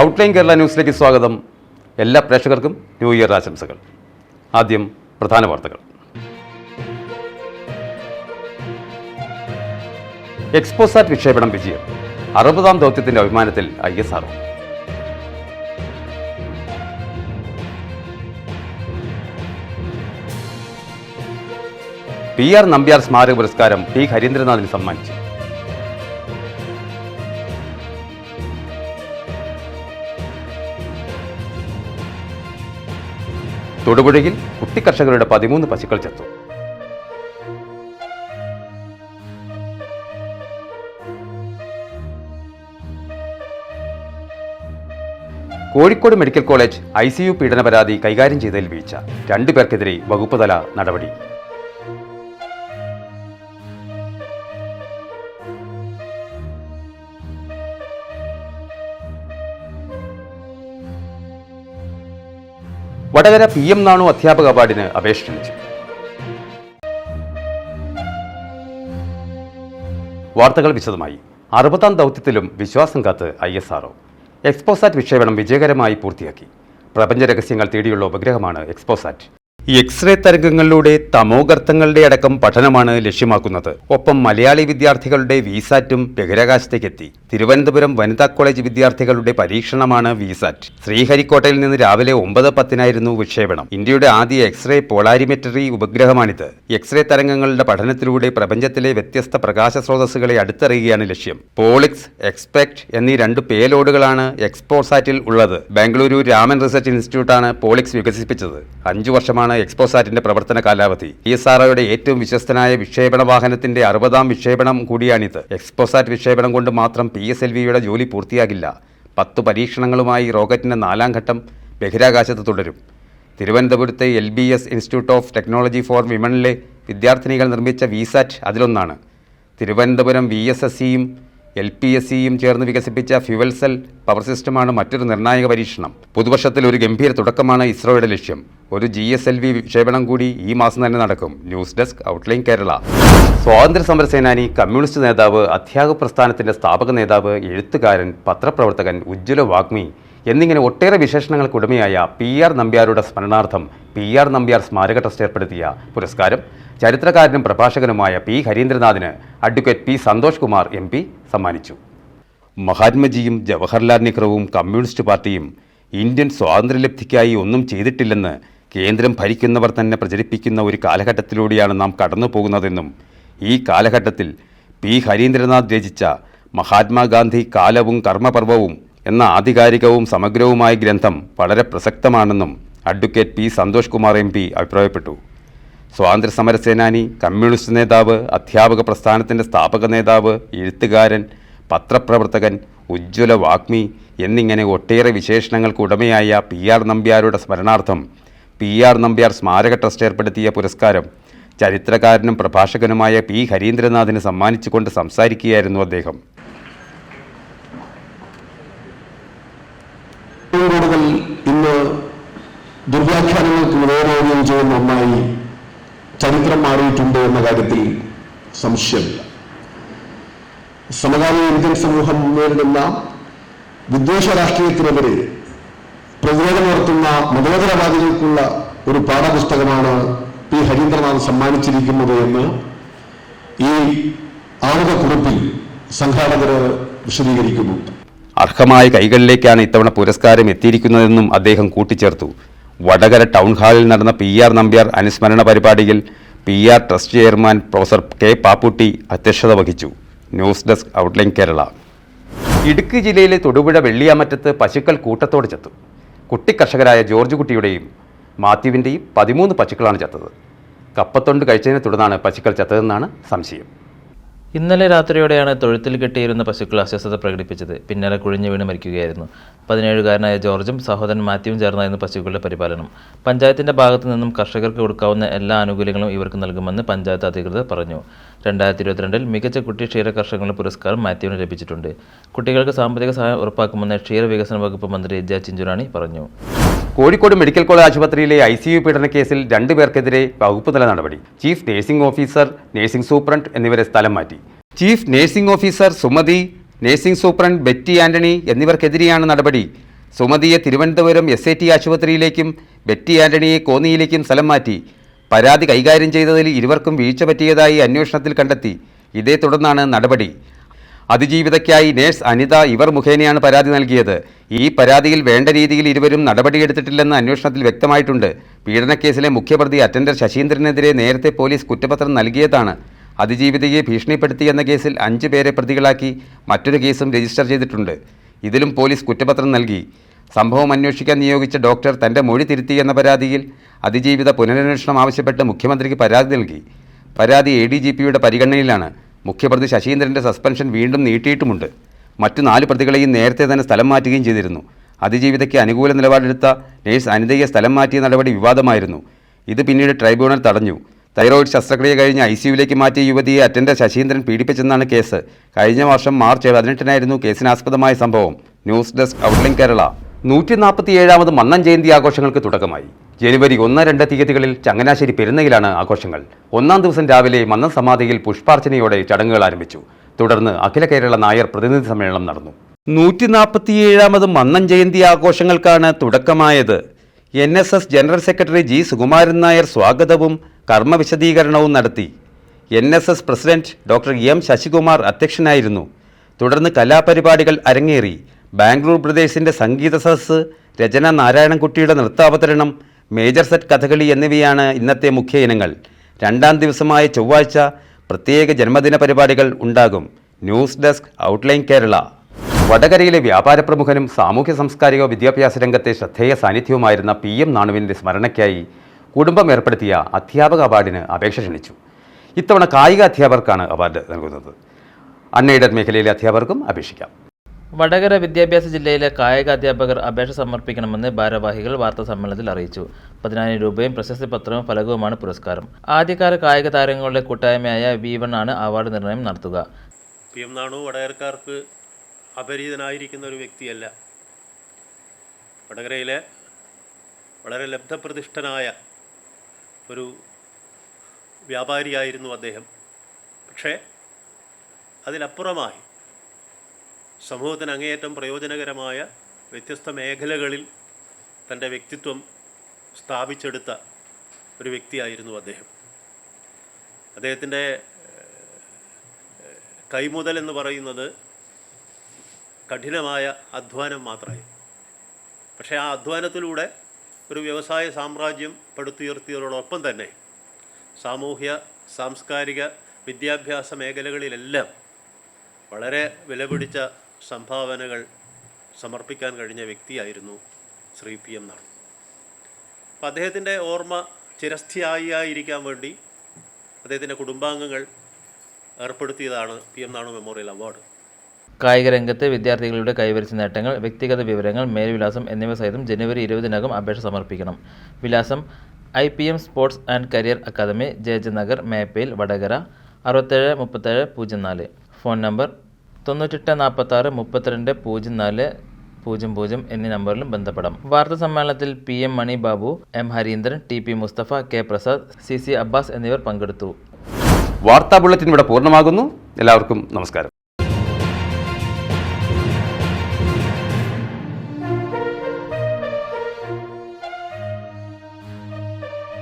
Outline Kerala ന്യൂസിലേക്ക് സ്വാഗതം. എല്ലാ പ്രേക്ഷകർക്കും ന്യൂ ഇയർ ആശംസകൾ. ആദ്യം പ്രധാന വാർത്തകൾ. എക്സ്പോസാറ്റ് വിക്ഷേപണം വിജയം. അറുപതാം ദൗത്യത്തിന്റെ അഭിമാനത്തിൽ I S R P R Nambiar സ്മാരക പുരസ്കാരം പി ഹരീന്ദ്രനാഥിന് സമ്മാനിച്ചു. തൊടുപുഴയിൽ കുട്ടിക്കർഷകരുടെ പതിമൂന്ന് പശുക്കൾ ചത്തു. Kozhikode medical college I C U പീഡന പരാതി കൈകാര്യം ചെയ്തതിൽ വീഴ്ച. രണ്ടുപേർക്കെതിരെ വകുപ്പുതല വകുപ്പ് തല നടപടി. വടകര പി എം നാണു അധ്യാപക അവാർഡിന് അപേക്ഷ ക്ഷണിച്ചു. വാർത്തകൾ വിശദമായി. അറുപതാം ദൗത്യത്തിലും വിശ്വാസം കാത്ത് ഐ എസ് ആർഒ എക്സ്പോസാറ്റ് വിക്ഷേപണം വിജയകരമായി പൂർത്തിയാക്കി. പ്രപഞ്ച രഹസ്യങ്ങൾ തേടിയുള്ള ഉപഗ്രഹമാണ് എക്സ്പോസാറ്റ്. എക്സ്റേ തരംഗങ്ങളിലൂടെ തമോഗർത്തങ്ങളുടെ അടക്കം പഠനമാണ് ലക്ഷ്യമാക്കുന്നത്. ഒപ്പം മലയാളി വിദ്യാർത്ഥികളുടെ വിസാറ്റും ബഹിരാകാശത്തേക്കെത്തി. തിരുവനന്തപുരം വനിതാ കോളേജ് വിദ്യാർത്ഥികളുടെ പരീക്ഷണമാണ് വിസാറ്റ്. ശ്രീഹരിക്കോട്ടയിൽ നിന്ന് രാവിലെ ഒമ്പത് പത്തിനായിരുന്നു വിക്ഷേപണം. ഇന്ത്യയുടെ ആദ്യ എക്സ്റേ പോളാരിമെറ്ററി ഉപഗ്രഹമാണിത്. എക്സ്റേ തരംഗങ്ങളുടെ പഠനത്തിലൂടെ പ്രപഞ്ചത്തിലെ വ്യത്യസ്ത പ്രകാശ സ്രോതസ്സുകളെ അടുത്തറിയുകയാണ് ലക്ഷ്യം. പോളിക്സ് എക്സ്പെക്ട് എന്നീ രണ്ട് പേലോഡുകളാണ് എക്സ്പോസാറ്റിൽ ഉള്ളത്. ബാംഗ്ലൂരു രാമൻ റിസർച്ച് ഇൻസ്റ്റിറ്റ്യൂട്ടാണ് പോളിക്സ് വികസിപ്പിച്ചത്. അഞ്ചു വർഷമാണ് എക്സ്പോസാറ്റിന്റെ പ്രവർത്തന കാലാവധി. ഇ എസ് ആർഒയുടെ ഏറ്റവും വിശ്വസ്തനായ വിക്ഷേപണ വാഹനത്തിന്റെ അറുപതാം വിക്ഷേപണം കൂടിയാണിത്. എക്സ്പോസാറ്റ് വിക്ഷേപണം കൊണ്ട് മാത്രം പി എസ് എൽ വിയുടെ ജോലി പൂർത്തിയാകില്ല. പത്ത് പരീക്ഷണങ്ങളുമായി റോക്കറ്റിന്റെ നാലാം ഘട്ടം ബഹിരാകാശത്ത് തുടരും. തിരുവനന്തപുരത്തെ L B S institute of technology for വിമണിലെ വിദ്യാർത്ഥിനികൾ നിർമ്മിച്ച വിസാറ്റ് അതിലൊന്നാണ്. തിരുവനന്തപുരം വി എസ് എസ് സിയും എൽ പി എസ് സിയും ചേർന്ന് വികസിപ്പിച്ച ഫ്യുവൽ സെൽ പവർ സിസ്റ്റമാണ് മറ്റൊരു നിർണായക പരീക്ഷണം. പുതുവർഷത്തിൽ ഒരു ഗംഭീര തുടക്കമാണ് ഇസ്രോയുടെ ലക്ഷ്യം. ഒരു ജി എസ് എൽ വി വിക്ഷേപണം കൂടി ഈ മാസം തന്നെ നടക്കും. News desk outline Kerala. സ്വാതന്ത്ര്യ സമര സേനാനി കമ്മ്യൂണിസ്റ്റ് നേതാവ് അധ്യാപക പ്രസ്ഥാനത്തിന്റെ സ്ഥാപക നേതാവ് എഴുത്തുകാരൻ പത്രപ്രവർത്തകൻ ഉജ്ജ്വല വാഗ്മി എന്നിങ്ങനെ ഒട്ടേറെ വിശേഷണങ്ങൾക്ക് ഉടമയായ പി ആർ നമ്പ്യാരുടെ സ്മരണാർത്ഥം പി ആർ നമ്പ്യാർ സ്മാരക ട്രസ്റ്റ് ഏർപ്പെടുത്തിയ പുരസ്കാരം ചരിത്രകാരനും പ്രഭാഷകനുമായ P ഹരീന്ദ്രനാഥിന് advocate P Santhosh Kumar M P സമ്മാനിച്ചു. മഹാത്മജിയും ജവഹർലാൽ നെഹ്റുവും കമ്മ്യൂണിസ്റ്റ് പാർട്ടിയും ഇന്ത്യൻ സ്വാതന്ത്ര്യലബ്ധിക്കായി ഒന്നും ചെയ്തിട്ടില്ലെന്ന് കേന്ദ്രം ഭരിക്കുന്നവർ തന്നെ പ്രചരിപ്പിക്കുന്ന ഒരു കാലഘട്ടത്തിലൂടെയാണ് നാം കടന്നു പോകുന്നതെന്നും ഈ കാലഘട്ടത്തിൽ പി ഹരീന്ദ്രനാഥ് രചിച്ച മഹാത്മാഗാന്ധി കാലവും കർമ്മപർവവും എന്ന ആധികാരികവും സമഗ്രവുമായ ഗ്രന്ഥം വളരെ പ്രസക്തമാണെന്നും advocate P Santhosh Kumar M P അഭിപ്രായപ്പെട്ടു. സ്വാതന്ത്ര്യ സമര സേനാനി കമ്മ്യൂണിസ്റ്റ് നേതാവ് അധ്യാപക പ്രസ്ഥാനത്തിന്റെ സ്ഥാപക നേതാവ് എഴുത്തുകാരൻ പത്രപ്രവർത്തകൻ ഉജ്ജ്വല വാഗ്മി എന്നിങ്ങനെ ഒട്ടേറെ വിശേഷണങ്ങൾക്ക് ഉടമയായ പി ആർ നമ്പ്യാരുടെ സ്മരണാർത്ഥം പി ആർ നമ്പ്യാർ സ്മാരക ട്രസ്റ്റ് ഏർപ്പെടുത്തിയ പുരസ്കാരം ചരിത്രകാരനും പ്രഭാഷകനുമായ പി ഹരീന്ദ്രനാഥിന് സമ്മാനിച്ചുകൊണ്ട് സംസാരിക്കുകയായിരുന്നു അദ്ദേഹം. കൂടുതൽ ഇന്ന് ദുർവ്യാഖ്യാനങ്ങൾക്ക് ചെയ്യുന്ന ഒന്നായി ചരിത്രം മാറിയിട്ടുണ്ട് എന്ന കാര്യത്തിൽ സംശയമില്ല. സമകാലീന ഇന്ത്യൻ സമൂഹം നേരിടുന്ന വിദ്വേഷ രാഷ്ട്രീയത്തിനെതിരെ പ്രതിരോധമുയർത്തുന്ന മതേതരവാദികൾക്കുള്ള ഒരു പാഠപുസ്തകമാണ് പി ഹരീന്ദ്രനാഥ് സമ്മാനിച്ചിരിക്കുന്നത് എന്ന് ഈ ആമുഖക്കുറിപ്പിൽ സംഘാടകർ വിശദീകരിക്കുന്നു അർഹമായ കൈകളിലേക്കാണ് ഇത്തവണ പുരസ്കാരം എത്തിയിരിക്കുന്നതെന്നും അദ്ദേഹം കൂട്ടിച്ചേർത്തു. വടകര ടൗൺ ഹാളിൽ നടന്ന പി ആർ നമ്പ്യാർ അനുസ്മരണ പരിപാടിയിൽ P R trust chairman professor K Papputty അധ്യക്ഷത വഹിച്ചു. News desk outline Kerala. Idukki ജില്ലയിലെ തൊടുപുഴ വെള്ളിയാമറ്റത്ത് പശുക്കൾ കൂട്ടത്തോടെ ചത്തു. കുട്ടിക്കർഷകരായ ജോർജ് കുട്ടിയുടെയും മാത്യുവിന്റെയും പതിമൂന്ന് പശുക്കളാണ് ചത്തത്. കപ്പത്തൊണ്ട് കഴിച്ചതിനെ തുടർന്നാണ് പശുക്കൾ ചത്തതെന്നാണ് സംശയം. ഇന്നലെ രാത്രിയോടെയാണ് തൊഴുത്തിൽ കെട്ടിയിരുന്ന പശുക്കൾ അസ്വസ്ഥത പ്രകടിപ്പിച്ചത്. പിന്നാലെ കുഴിഞ്ഞു വീണ് മരിക്കുകയായിരുന്നു. പതിനേഴുകാരനായ ജോർജും സഹോദരൻ മാത്യുവും ചേർന്നായിരുന്നു പശുക്കളുടെ പരിപാലനം. പഞ്ചായത്തിന്റെ ഭാഗത്തു നിന്നും കർഷകർക്ക് കൊടുക്കാവുന്ന എല്ലാ ആനുകൂല്യങ്ങളും ഇവർക്ക് നൽകുമെന്ന് പഞ്ചായത്ത് അധികൃതർ പറഞ്ഞു. രണ്ടായിരത്തി ഇരുപത്തിരണ്ടിൽ മികച്ച കുട്ടി ക്ഷീര കർഷകങ്ങളുടെ പുരസ്കാരം മാത്യുവിന് ലഭിച്ചിട്ടുണ്ട്. കുട്ടികൾക്ക് സാമ്പത്തിക സഹായം ഉറപ്പാക്കുമെന്ന് ക്ഷീര വികസന വകുപ്പ് മന്ത്രി ജെ ചിഞ്ചുറാണി പറഞ്ഞു. കോഴിക്കോട് മെഡിക്കൽ കോളേജ് ആശുപത്രിയിലെ ഐ സി യു പീഡന കേസിൽ രണ്ടുപേർക്കെതിരെ വകുപ്പ് തല നടപടി. Chief nursing officer nursing superintendent എന്നിവരെ സ്ഥലം മാറ്റി. Chief nursing officer Sumathi nursing superintendent Betty Antony എന്നിവർക്കെതിരെയാണ് നടപടി. സുമതിയെ തിരുവനന്തപുരം എസ് ഐ ടി ആശുപത്രിയിലേക്കും ബെറ്റി ആന്റണിയെ കോന്നിയിലേക്കും സ്ഥലം മാറ്റി. പരാതി കൈകാര്യം ചെയ്തതിൽ ഇരുവർക്കും വീഴ്ച പറ്റിയതായി അന്വേഷണത്തിൽ കണ്ടെത്തി. ഇതേ തുടർന്നാണ് നടപടി. അതിജീവിതയ്ക്കായി നേഴ്സ് അനിത ഇവർ മുഖേനയാണ് പരാതി നൽകിയത്. ഈ പരാതിയിൽ വേണ്ട രീതിയിൽ ഇരുവരും നടപടിയെടുത്തിട്ടില്ലെന്ന് അന്വേഷണത്തിൽ വ്യക്തമായിട്ടുണ്ട്. പീഡനക്കേസിലെ മുഖ്യപ്രതി അറ്റൻഡർ ശശീന്ദ്രനെതിരെ നേരത്തെ പോലീസ് കുറ്റപത്രം നൽകിയതാണ്. അതിജീവിതയെ ഭീഷണിപ്പെടുത്തിയെന്ന കേസിൽ അഞ്ച് പേരെ പ്രതികളാക്കി മറ്റൊരു കേസും രജിസ്റ്റർ ചെയ്തിട്ടുണ്ട്. ഇതിലും പോലീസ് കുറ്റപത്രം നൽകി. സംഭവം അന്വേഷിക്കാൻ നിയോഗിച്ച ഡോക്ടർ തന്റെ മൊഴി തിരുത്തി എന്ന പരാതിയിൽ അതിജീവിത പുനരന്വേഷണം ആവശ്യപ്പെട്ട് മുഖ്യമന്ത്രിക്ക് പരാതി നൽകി. പരാതി എ ഡി ജി പിയുടെ പരിഗണനയിലാണ്. മുഖ്യപ്രതി ശശീന്ദ്രന്റെ സസ്പെൻഷൻ വീണ്ടും നീട്ടിയിട്ടുമുണ്ട്. മറ്റു നാല് പ്രതികളെയും നേരത്തെ തന്നെ സ്ഥലം മാറ്റുകയും ചെയ്തിരുന്നു. അതിജീവിതയ്ക്ക് അനുകൂല നിലപാടെടുത്ത നേഴ്സ് അനിതയെ സ്ഥലം മാറ്റിയ നടപടി വിവാദമായിരുന്നു. ഇത് പിന്നീട് ട്രൈബ്യൂണൽ തടഞ്ഞു. തൈറോയിഡ് ശസ്ത്രക്രിയ കഴിഞ്ഞ് ഐ സിയുവിലേക്ക് മാറ്റിയ യുവതിയെ അറ്റൻഡർ ശശീന്ദ്രൻ പീഡിപ്പിച്ചെന്നാണ് കേസ്. കഴിഞ്ഞ വർഷം മാർച്ച് പതിനെട്ടിനായിരുന്നു കേസിനാസ്പദമായ സംഭവം. News desk outline Kerala. നൂറ്റി നാൽപ്പത്തിയേഴാമത് മണ്ണൻ ജയന്തി ആഘോഷങ്ങൾക്ക് തുടക്കമായി. ജനുവരി ഒന്ന് രണ്ട് തീയതികളിൽ ചങ്ങനാശ്ശേരി പെരുന്നയിലാണ് ആഘോഷങ്ങൾ. ഒന്നാം ദിവസം രാവിലെ മന്നസമാധിയിൽ പുഷ്പാർച്ചനയോടെ ചടങ്ങുകൾ ആരംഭിച്ചു. തുടർന്ന് അഖില കേരള നായർ പ്രതിനിധി സമ്മേളനം നടന്നു. നൂറ്റി നാൽപ്പത്തിയേഴാമത് മന്നം ജയന്തി ആഘോഷങ്ങൾക്കാണ് തുടക്കമായത്. N S S general secretary G Sukumaran Nair സ്വാഗതവും കർമ്മവിശദീകരണവും നടത്തി. N S S president doctor M Sasikumar അധ്യക്ഷനായിരുന്നു. തുടർന്ന് കലാപരിപാടികൾ അരങ്ങേറി. ബാംഗ്ലൂർ പ്രദേശിന്റെ സംഗീത സദസ്സ് രചന നാരായണൻകുട്ടിയുടെ നൃത്താവതരണം മേജർ സെറ്റ് കഥകളി എന്നിവയാണ് ഇന്നത്തെ മുഖ്യ ഇനങ്ങൾ. രണ്ടാം ദിവസമായ ചൊവ്വാഴ്ച പ്രത്യേക ജന്മദിന പരിപാടികൾ ഉണ്ടാകും. News desk outline Kerala. വടകരയിലെ വ്യാപാര പ്രമുഖനും സാമൂഹ്യ സാംസ്കാരിക വിദ്യാഭ്യാസ രംഗത്തെ ശ്രദ്ധേയ സാന്നിധ്യവുമായിരുന്ന പി എം നാണുവിന്റെ സ്മരണയ്ക്കായി കുടുംബം ഏർപ്പെടുത്തിയ അധ്യാപക അവാർഡിന് അപേക്ഷ ക്ഷണിച്ചു. ഇത്തവണ കായിക അധ്യാപകർക്കാണ് അവാർഡ് നൽകുന്നത്. അൺഎയ്ഡഡ് മേഖലയിലെ അധ്യാപകർക്കും അപേക്ഷിക്കാം. വടകര വിദ്യാഭ്യാസ ജില്ലയിലെ കായിക അധ്യാപകർ അപേക്ഷ സമർപ്പിക്കണമെന്ന് ഭാരവാഹികൾ വാർത്താ സമ്മേളനത്തിൽ അറിയിച്ചു. പതിനായിരം രൂപയും പ്രശസ്തി പത്രവും ഫലകവുമാണ് പുരസ്കാരം. ആദ്യകാല കായിക താരങ്ങളുടെ കൂട്ടായ്മയായ വി വൺ ആണ് അവാർഡ് നിർണയം നടത്തുക. പി എം നാണു വടകരക്കാർക്ക് അപരിചിതനായിരിക്കുന്ന ഒരു വ്യക്തിയല്ല. വടകരയിലെ വളരെ ലബ്ധപ്രതിഷ്ഠനായ ഒരു വ്യാപാരിയായിരുന്നു അദ്ദേഹം. പക്ഷേ അതിലപ്പുറമായി സമൂഹത്തിന് അങ്ങേയറ്റം പ്രയോജനകരമായ വ്യത്യസ്ത മേഖലകളിൽ തന്റെ വ്യക്തിത്വം സ്ഥാപിച്ചെടുത്ത ഒരു വ്യക്തിയായിരുന്നു അദ്ദേഹം. അദ്ദേഹത്തിന്റെ കൈമുതൽ എന്ന് പറയുന്നത് കഠിനമായ അധ്വാനം മാത്രമായി. പക്ഷേ ആ അധ്വാനത്തിലൂടെ ഒരു വ്യവസായ സാമ്രാജ്യം പടുത്തുയർത്തിയതോടൊപ്പം തന്നെ സാമൂഹ്യ സാംസ്കാരിക വിദ്യാഭ്യാസ മേഖലകളിലെല്ലാം വളരെ വിലപിടിച്ച സംഭാവനകൾ സമർപ്പിക്കാൻ കഴിഞ്ഞ വ്യക്തിയായിരുന്നു ശ്രീ പി എം നാണു അപ്പം അദ്ദേഹത്തിന്റെ ഓർമ്മ ചിരസ്ഥിയായിരിക്കാൻ വേണ്ടി അദ്ദേഹത്തിന്റെ കുടുംബാംഗങ്ങൾ ഏർപ്പെടുത്തിയതാണ് P M Nanu memorial award. കായിക രംഗത്തെ വിദ്യാർത്ഥികളുടെ കൈവരിച്ച നേട്ടങ്ങൾ വ്യക്തിഗത വിവരങ്ങൾ മേൽവിലാസം എന്നിവ സഹിതം ജനുവരി ഇരുപതിനകം അപേക്ഷ സമർപ്പിക്കണം. വിലാസം I P M sports and career academy J J Nagar Meppayil Vadakara അറുപത്തേഴ് മുപ്പത്തേഴ് പൂജ്യം നാല്. ഫോൺ നമ്പർ തൊണ്ണൂറ്റെട്ട് നാൽപ്പത്താറ് മുപ്പത്തിരണ്ട് പൂജ്യം നാല് പൂജ്യം പൂജ്യം എന്നീ നമ്പറിലും ബന്ധപ്പെടാം. വാർത്താ സമ്മേളനത്തിൽ P M Mani Babu M Harindran T P Mustafa K Prasad C C Abbas എന്നിവർ പങ്കെടുത്തു. വാർത്താ ബുള്ളറ്റിൻ ഇവിടെ പൂർണമാകുന്നു. എല്ലാവർക്കും നമസ്കാരം.